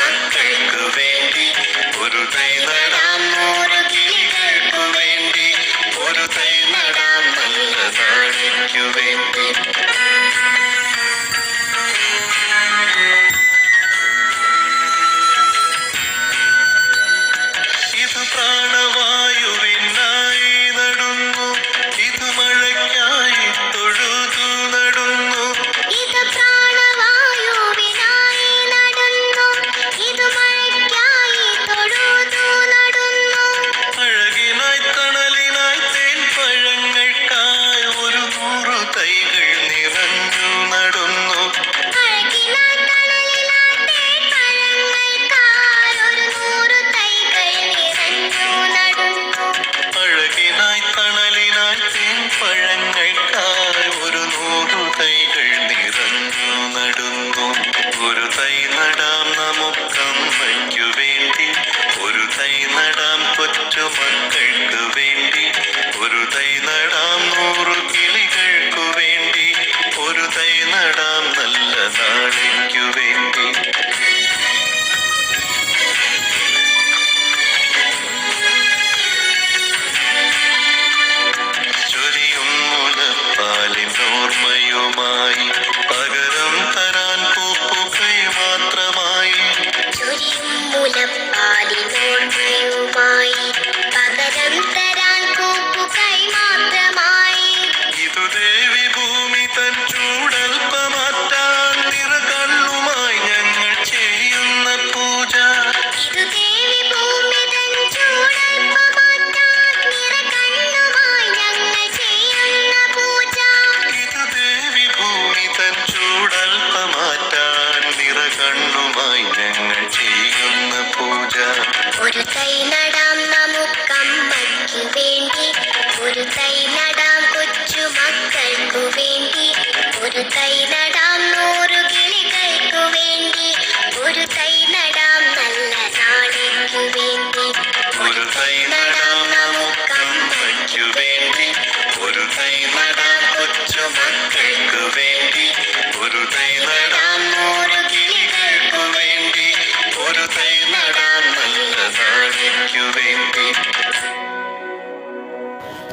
ഞങ്ങൾക്ക് വേണ്ടി ഒരു തൈ നടാം നൂറ് കിളികൾക്ക് ഒരു തൈ നടാം നല്ല വേണ്ടി കൊച്ചു മക്കൾക്ക് വേണ്ടി ഒരു തൈ നടാം നൂറു കിളികൾക്കു വേണ്ടി ഒരു തൈ നടാം നല്ല നാളേക്കു വേണ്ടി ചൊരിയും മുലപ്പാലിൻ ഓർമ്മയുമായി